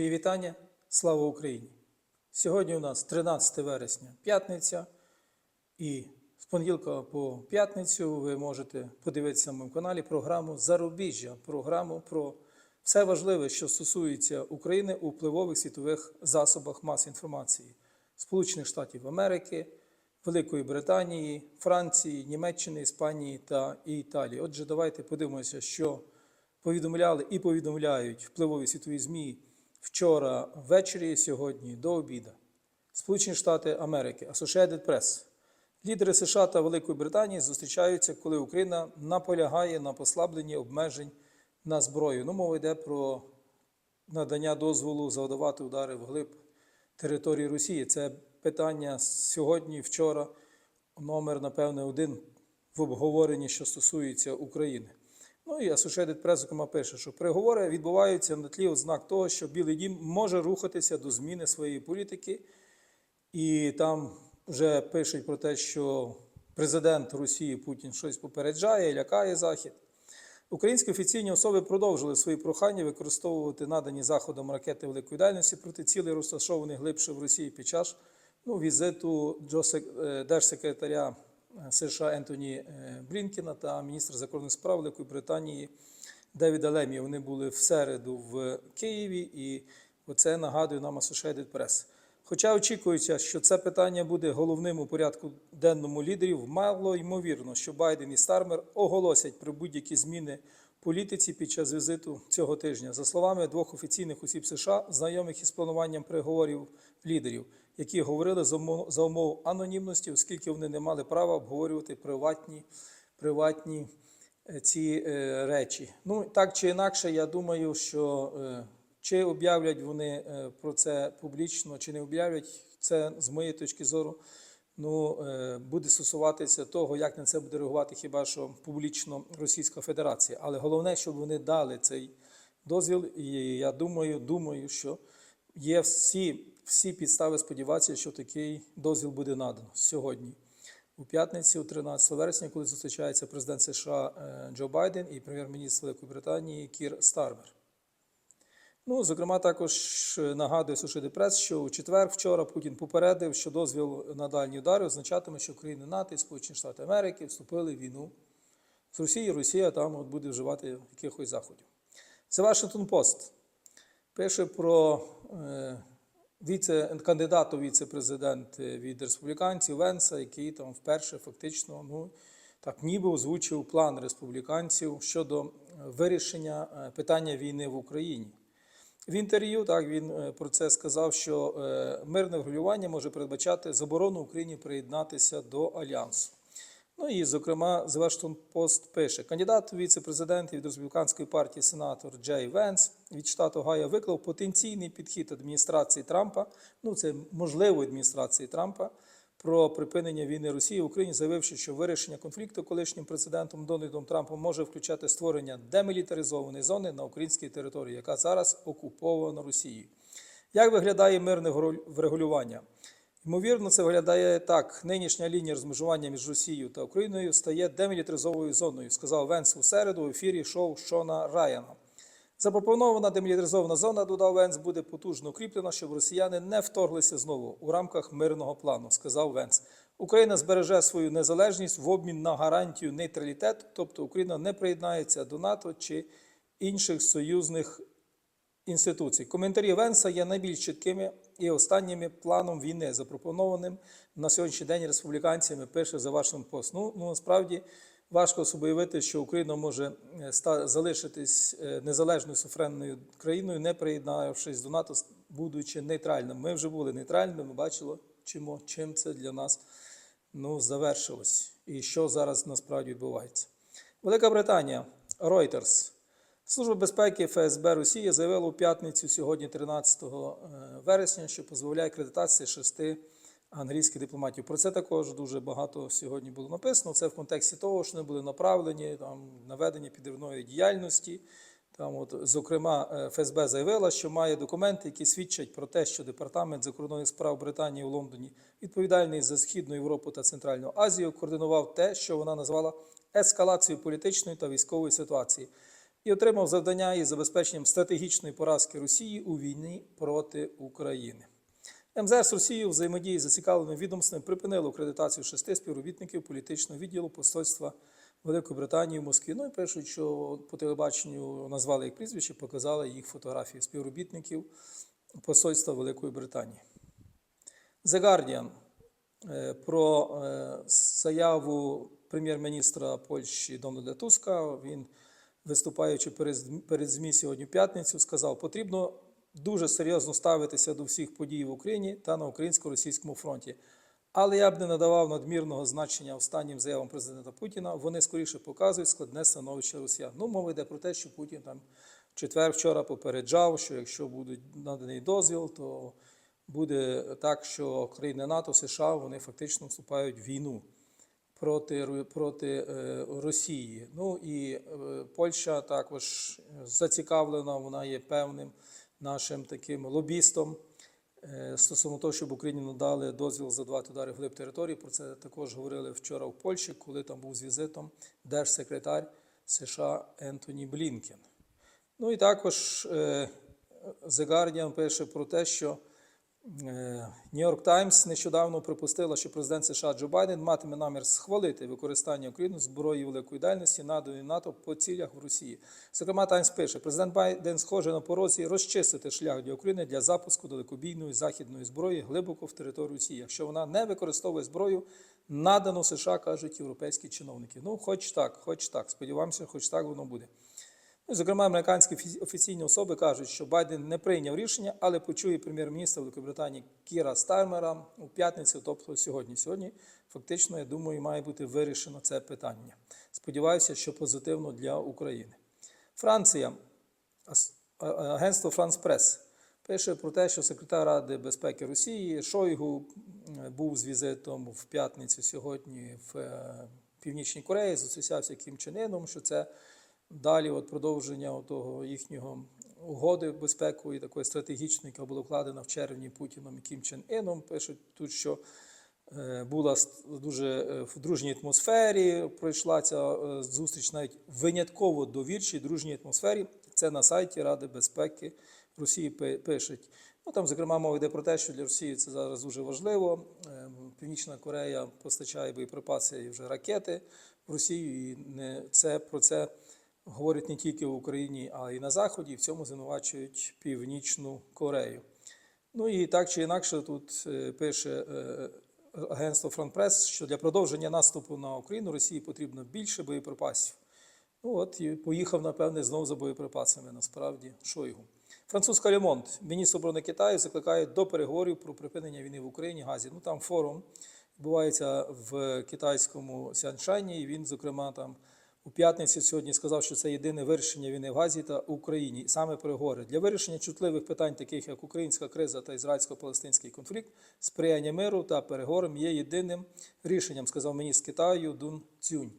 Мої вітання. Слава Україні! Сьогодні у нас 13 вересня, п'ятниця, і з понеділка по п'ятницю ви можете подивитися на моєму каналі програму Зарубіжжя, програму про все важливе, що стосується України у впливових світових засобах маси інформації Сполучених Штатів Америки, Великої Британії, Франції, Німеччини, Іспанії та Італії. Отже, давайте подивимося, що повідомляли і повідомляють впливові світові ЗМІ вчора ввечері, сьогодні до обіда. Сполучені Штати Америки, Associated Press. Лідери США та Великої Британії зустрічаються, коли Україна наполягає на послабленні обмежень на зброю. Ну, мова йде про надання дозволу завдавати удари вглиб території Росії. Це питання сьогодні, вчора, номер, напевне, один в обговоренні, що стосується України. Ну і Associated Press, зокрема, пише, що переговори відбуваються на тлі ознак того, що Білий Дім може рухатися до зміни своєї політики, і там вже пишуть про те, що президент Росії Путін щось попереджає, лякає Захід. Українські офіційні особи продовжили свої прохання використовувати надані заходом ракети великої дальності проти цілей, розташованих глибше в Росії під час ну, візиту е, держсекретаря США Ентоні е, Блінкіна та міністра закордонних справ Великої Британії Девіда Лемі. Вони були в середу в Києві, і оце нагадує нам Associated Press. Хоча очікується, що це питання буде головним у порядку денному лідерів, мало ймовірно, що Байден і Стармер оголосять про будь-які зміни політиці під час візиту цього тижня. За словами двох офіційних осіб США, знайомих із плануванням переговорів лідерів, які говорили за умов, анонімності, оскільки вони не мали права обговорювати приватні, приватні е, ці е, речі. Ну так чи інакше, я думаю, що е, чи об'являть вони про це публічно, чи не об'являть, це з моєї точки зору. Ну, буде стосуватися того, як на це буде реагувати хіба що публічно Російська Федерація. Але головне, щоб вони дали цей дозвіл. І я думаю, думаю, що є всі, всі підстави сподіватися, що такий дозвіл буде надано сьогодні. У п'ятницю, 13 вересня, коли зустрічається президент США е, Джо Байден і прем'єр-міністр Великої Британії Кір Стармер. Ну, зокрема, також нагадує Associated Press, що у четвер вчора Путін попередив, що дозвіл на дальні удари означатиме, що країни НАТО і Сполучені Штати Америки вступили в війну з Росією. Росія там от буде вживати якихось заходів. Це Washington Post пише про е, віце, кандидата у віце-президент від республіканців Венса, який там вперше фактично ну, так ніби озвучив план республіканців щодо вирішення е, питання війни в Україні. В інтерв'ю так він е, про це сказав, що е, мирне врегулювання може передбачати заборону Україні приєднатися до альянсу. Ну і, зокрема, The Washington Post пише: кандидат у віце-президенти від республіканської партії сенатор Джей Венс від штату Гая виклав потенційний підхід адміністрації Трампа. Ну, це можливо адміністрації Трампа. Про припинення війни Росії в Україні, заявивши, що вирішення конфлікту колишнім президентом Дональдом Трампом може включати створення демілітаризованої зони на українській території, яка зараз окупована Росією. Як виглядає мирне врегулювання? Ймовірно, це виглядає так: нинішня лінія розмежування між Росією та Україною стає демілітаризованою зоною, сказав Венс у середу в ефірі шоу Шона Райана. Запропонована демілітаризована зона, додав Венс, буде потужно укріплена, щоб росіяни не вторглися знову у рамках мирного плану, сказав Венс. Україна збереже свою незалежність в обмін на гарантію нейтралітету, тобто Україна не приєднається до НАТО чи інших союзних інституцій. Коментарі Венса є найбільш чіткими і останніми планом війни, запропонованим на сьогоднішній день республіканцями, пише за вашим пост. Ну, ну насправді важко собі уявити, що Україна може е, залишитись е, незалежною суфренною країною, не приєднавшись до НАТО, будучи нейтральним. Ми вже були нейтральними, ми бачили, чимо, чим це для нас ну, завершилось і що зараз насправді відбувається. Велика Британія, Reuters. Служба безпеки ФСБ Росії заявила у п'ятницю сьогодні, 13 вересня, що дозволяє акредитації шести англійських дипломатів. Про це також дуже багато сьогодні було написано. Це в контексті того, що вони були направлені там, на ведення підривної діяльності. Там, от, зокрема, е, ФСБ заявила, що має документи, які свідчать про те, що департамент закордонних справ Британії у Лондоні, відповідальний за Східну Європу та Центральну Азію, координував те, що вона назвала ескалацією політичної та військової ситуації. і отримав завдання із забезпеченням стратегічної поразки Росії у війні проти України. МЗС Росії у взаємодії з зацікавленими відомствами припинило акредитацію шести співробітників політичного відділу посольства Великої Британії в Москві. Ну і пишуть, що по телебаченню назвали їх прізвище, показали їх фотографії співробітників посольства Великої Британії. The Guardian е, про е, заяву прем'єр-міністра Польщі Дональда Туска. Він, виступаючи перед, ЗМІ сьогодні в п'ятницю, сказав, потрібно дуже серйозно ставитися до всіх подій в Україні та на українсько-російському фронті. Але я б не надавав надмірного значення останнім заявам президента Путіна. Вони скоріше показують складне становище Росіян. Ну, мова йде про те, що Путін там четвер вчора попереджав, що якщо буде наданий дозвіл, то буде так, що країни НАТО, США вони фактично вступають в війну проти, проти е, Росії. Ну і е, Польща також зацікавлена, вона є певним нашим таким лобістом е, стосовно того, щоб Україні надали дозвіл задавати удари вглиб території. Про це також говорили вчора в Польщі, коли там був з візитом держсекретар США Ентоні Блінкен. Ну і також е, The Guardian пише про те, що Нью-Йорк Таймс нещодавно припустила, що президент США Джо Байден матиме намір схвалити використання України зброї великої дальності наданої НАТО по цілях в Росії. Зокрема, Таймс пише, президент Байден схоже на порозі розчистити шлях для України для запуску далекобійної західної зброї глибоко в територію Росії, якщо вона не використовує зброю, надану США, кажуть європейські чиновники. Ну, хоч так, хоч так. Сподіваємося, хоч так воно буде. Ну, зокрема, американські офі- офіційні особи кажуть, що Байден не прийняв рішення, але почує прем'єр-міністра Великобританії Кіра Стармера у п'ятницю, тобто сьогодні. Сьогодні, фактично, я думаю, має бути вирішено це питання. Сподіваюся, що позитивно для України. Франція, агентство Франс Прес пише про те, що секретар Ради безпеки Росії Шойгу був з візитом в п'ятницю сьогодні в е, Північній Кореї, зустрічався Кім Чен Іном, що це далі от продовження того їхнього угоди безпекової, такої стратегічної, яка була вкладена в червні Путіном і Кім Чен Іном. Пишуть тут, що е, була дуже е, в дружній атмосфері. Пройшла ця е, зустріч навіть винятково довірчій дружній атмосфері. Це на сайті Ради безпеки Росії пишуть. Ну там, зокрема, мова йде про те, що для Росії це зараз дуже важливо. Е, Північна Корея постачає боєприпаси і вже ракети в Росію. І не це про це говорять не тільки в Україні, а й на Заході. І в цьому звинувачують Північну Корею. Ну і так чи інакше, тут е, пише е, агентство Фронтпрес, що для продовження наступу на Україну Росії потрібно більше боєприпасів. Ну от і поїхав, напевне, знову за боєприпасами, насправді, Шойгу. Французька Лемонт, міністр оборони Китаю, закликає до переговорів про припинення війни в Україні Газі. Ну там форум відбувається в китайському Сяншайні, і він, зокрема, там у п'ятницю сьогодні сказав, що це єдине вирішення війни в Газі та Україні, саме переговори. Для вирішення чутливих питань, таких як українська криза та ізраїльсько-палестинський конфлікт, сприяння миру та переговорам є єдиним рішенням, сказав міністр Китаю Дун Цюнь.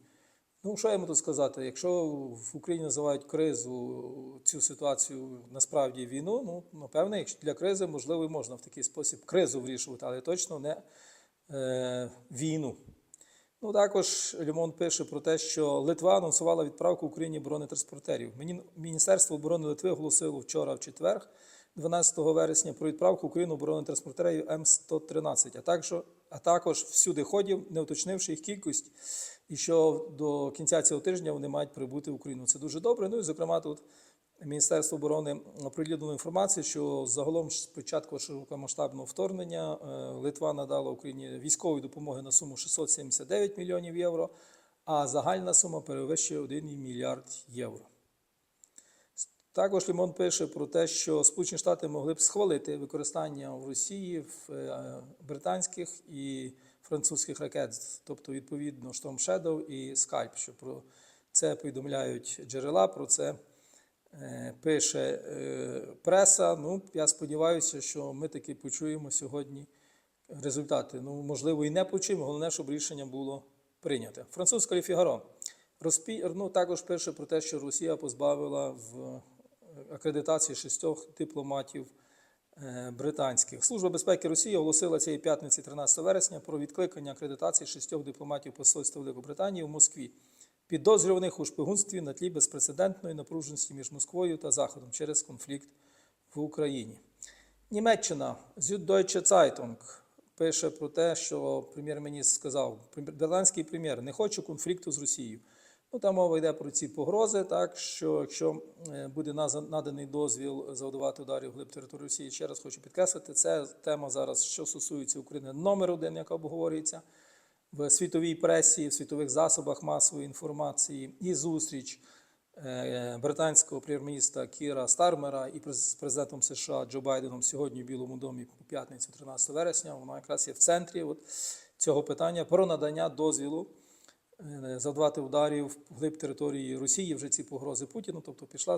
Ну, що я йому тут сказати? Якщо в Україні називають кризу цю ситуацію насправді війну, ну напевне, якщо для кризи можливо і можна в такий спосіб кризу вирішувати, але точно не е, війну. Ну, також Лімон пише про те, що Литва анонсувала відправку Україні бронетранспортерів. Міні- Міністерство оборони Литви оголосило вчора в четвер, 12 вересня, про відправку Україну бронетранспортерів М113, а також, а також всюди ходів, не уточнивши їх кількість, і що до кінця цього тижня вони мають прибути в Україну. Це дуже добре. Ну і зокрема тут Міністерство оборони оприлюднило інформацію, що загалом з початку широкомасштабного вторгнення е, Литва надала Україні військової допомоги на суму 679 мільйонів євро, а загальна сума перевищує 1 мільярд євро. Також Лімон пише про те, що Сполучені Штати могли б схвалити використання в Росії е, британських і французьких ракет, тобто відповідно Storm Shadow і Skype, що про це повідомляють джерела, про це пише е, преса. Ну, я сподіваюся, що ми таки почуємо сьогодні результати. Ну, можливо, і не почуємо. Головне, щоб рішення було прийняте. Французька Лі Фігаро розпі... ну, також пише про те, що Росія позбавила в акредитації шістьох дипломатів е, британських. Служба безпеки Росії оголосила цієї п'ятниці, 13 вересня, про відкликання акредитації шістьох дипломатів посольства Великобританії в Москві підозрюваних у шпигунстві на тлі безпрецедентної напруженості між Москвою та Заходом через конфлікт в Україні. Німеччина Süddeutsche Zeitung пише про те, що прем'єр-міністр сказав, прем'єр- прем'єр, не хочу конфлікту з Росією. Ну, там мова йде про ці погрози, так що якщо е, буде наданий дозвіл завдавати ударів глиб території Росії, ще раз хочу підкреслити, це тема зараз, що стосується України, номер один, яка обговорюється в світовій пресі, в світових засобах масової інформації, і зустріч е, британського прем'єр-міністра Кіра Стармера і з президентом США Джо Байденом сьогодні в Білому домі у п'ятницю, 13 вересня. Вона якраз є в центрі от цього питання про надання дозвілу е, завдавати ударів вглиб території Росії вже ці погрози Путіну. Тобто пішла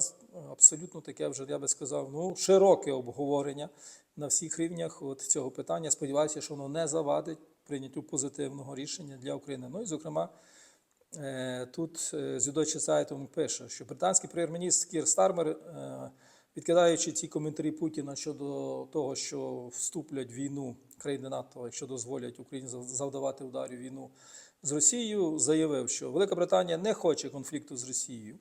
абсолютно таке вже, я би сказав, ну, широке обговорення на всіх рівнях от цього питання. Сподіваюся, що воно не завадить прийняттю позитивного рішення для України. Ну і, зокрема, Е, Тут е, Süddeutsche Zeitung пише, що британський прем'єр-міністр Кір Стармер, е, відкидаючи ці коментарі Путіна щодо того, що вступлять війну країни НАТО, якщо дозволять Україні зав- завдавати ударів війну з Росією, заявив, що Велика Британія не хоче конфлікту з Росією.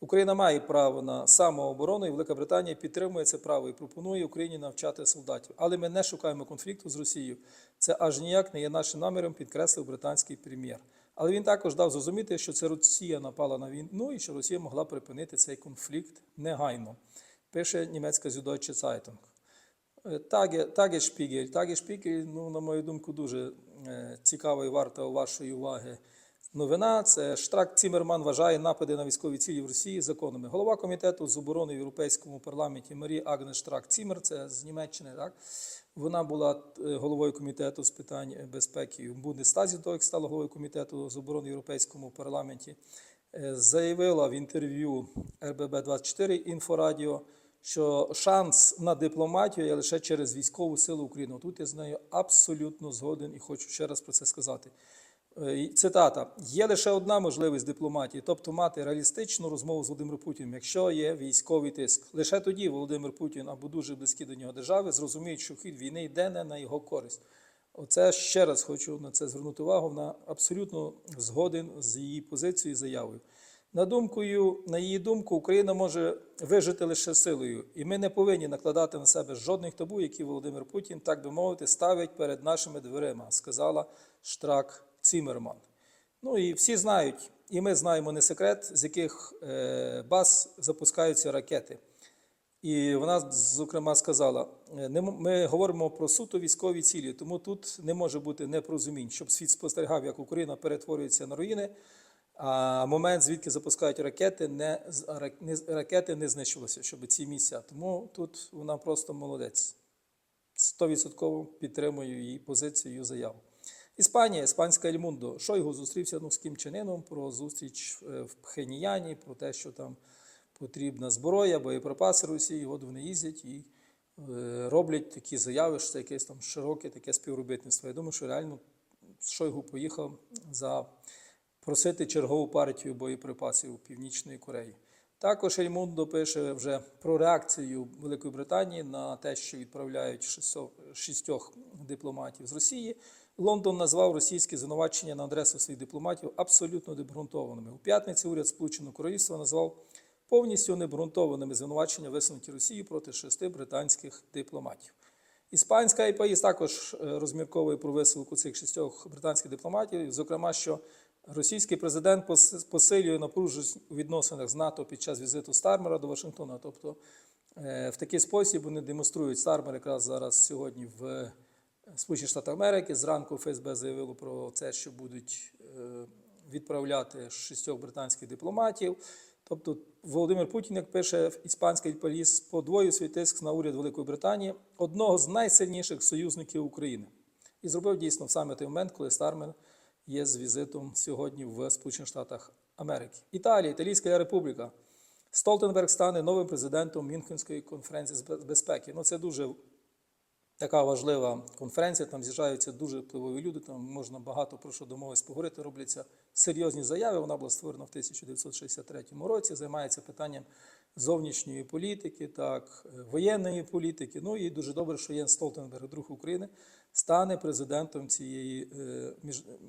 Україна має право на самооборону, і Велика Британія підтримує це право і пропонує Україні навчати солдатів. Але ми не шукаємо конфлікту з Росією. Це аж ніяк не є нашим наміром, підкреслив британський прем'єр. Але він також дав зрозуміти, що це Росія напала на війну і що Росія могла припинити цей конфлікт негайно. Пише німецька Süddeutsche Zeitung. Е, Таге, Таге Шпігель. Таге Шпігель, ну, на мою думку, дуже е, цікава і варта вашої уваги. Новина це Штрак Цімерман вважає напади на військові цілі в Росії законними. Голова комітету з оборони в Європейському парламенті Марі Агнес Штрак Цімер, це з Німеччини, так? Вона була е, головою комітету з питань безпеки в Бундестазі, то як стала головою комітету з оборони в Європейському парламенті. Е, Заявила в інтерв'ю РББ 24 Інфорадіо, що шанс на дипломатію є лише через військову силу України. Тут я з нею абсолютно згоден і хочу ще раз про це сказати. Е, Цитата: є лише одна можливість дипломатії, тобто мати реалістичну розмову з Володимиром Путіним, якщо є військовий тиск. Лише тоді Володимир Путін або дуже близькі до нього держави зрозуміють, що хід війни йде не на його користь. Оце ще раз хочу на це звернути увагу. Вона абсолютно згоден з її позицією і заявою. На думкою, на її думку, Україна може вижити лише силою, і ми не повинні накладати на себе жодних табу, які Володимир Путін, так би мовити, ставить перед нашими дверима, сказала Штрак Цімерман. Ну і всі знають, і ми знаємо не секрет, з яких е, баз запускаються ракети. І вона, зокрема, сказала: «Е, ми говоримо про суто військові цілі, тому тут не може бути непорозумінь, щоб світ спостерігав, як Україна перетворюється на руїни, а момент, звідки запускають ракети, не, ракети не знищувалися, щоб ці місця. Тому тут вона просто молодець. 100% підтримую її позицію, її заяву. Іспанія, іспанська Ельмундо. Шойгу зустрівся ну, з Кім Чен Іном про зустріч е, в Пхеніяні, про те, що там потрібна зброя, боєприпаси Росії. От вони їздять і е, роблять такі заяви, що це якесь там широке таке співробітництво. Я думаю, що реально Шойгу поїхав за просити чергову партію боєприпасів у Північної Кореї. Також Ельмундо пише вже про реакцію Великої Британії на те, що відправляють шістьох дипломатів з Росії. Лондон назвав російські звинувачення на адресу своїх дипломатів абсолютно необґрунтованими. У п'ятниці уряд Сполученого Королівства назвав повністю необґрунтованими звинувачення, висунуті Росією проти шести британських дипломатів. Іспанська ІПАІС також е, розмірковує про висилку цих шістьох британських дипломатів, зокрема, що російський президент посилює напруженість у відносинах з НАТО під час візиту Стармера до Вашингтона. Тобто е, в такий спосіб вони демонструють Стармер якраз зараз сьогодні в Сполучених Штатах Америки. Зранку ФСБ заявило про це, що будуть е, відправляти шістьох британських дипломатів. Тобто Володимир Путін, як пише іспанський поліс, подвоїв свій тиск на уряд Великої Британії, одного з найсильніших союзників України. І зробив дійсно саме той момент, коли Стармер є з візитом сьогодні в Сполучених Штатах Америки. Італія, Італійська Республіка. Столтенберг стане новим президентом Мюнхенської конференції з безпеки. Ну, це дуже така важлива конференція. Там з'їжджаються дуже впливові люди. Там можна багато про що домовитись поговорити. Робляться серйозні заяви. Вона була створена в 1963 році. Займається питанням зовнішньої політики, так, е, воєнної політики. Ну і дуже добре, що Єн Столтенберг, друг України, стане президентом цієї е,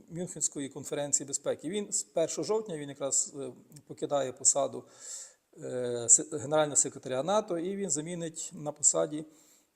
Мюнхенської конференції безпеки. Він з 1 жовтня він якраз е, покидає посаду е, генерального секретаря НАТО, і він замінить на посаді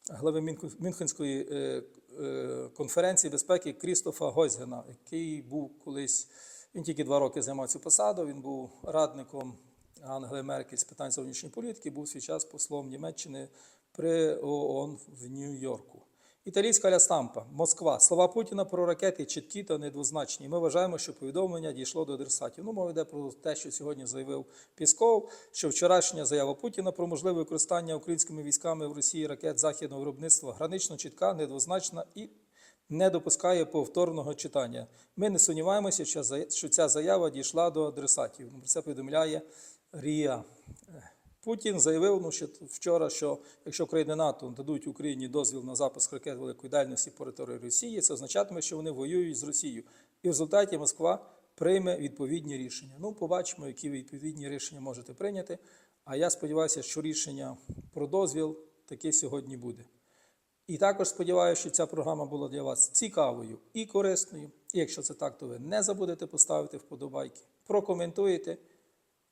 глави Мюнхен- Мюнхенської е, е, конференції безпеки Крістофа Гойзгена, який був колись, він тільки два роки займав цю посаду, він був радником Ангели Меркель з питань зовнішньої політики, був свій час послом Німеччини при ООН в Нью-Йорку. Італійська ля стампа, Москва. Слова Путіна про ракети чіткі та недвозначні. Ми вважаємо, що повідомлення дійшло до адресатів. Ну, мова йде про те, що сьогодні заявив Пісков, що вчорашня заява Путіна про можливе використання українськими військами в Росії ракет західного виробництва гранично чітка, недвозначна і не допускає повторного читання. Ми не сумніваємося, що ця заява дійшла до адресатів. Про це повідомляє РІА. Путін заявив ну, ще вчора, що якщо країни НАТО дадуть Україні дозвіл на запуск ракет великої дальності по території Росії, це означатиме, що вони воюють з Росією. І в результаті Москва прийме відповідні рішення. Ну, побачимо, які відповідні рішення можете прийняти. А я сподіваюся, що рішення про дозвіл таке сьогодні буде. І також сподіваюся, що ця програма була для вас цікавою і корисною. І якщо це так, то ви не забудете поставити вподобайки, прокоментуєте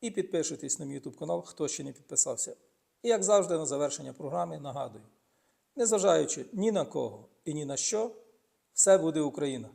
і підпишитесь на мій YouTube канал, хто ще не підписався. І як завжди, на завершення програми нагадую: незважаючи ні на кого і ні на що, все буде Україна.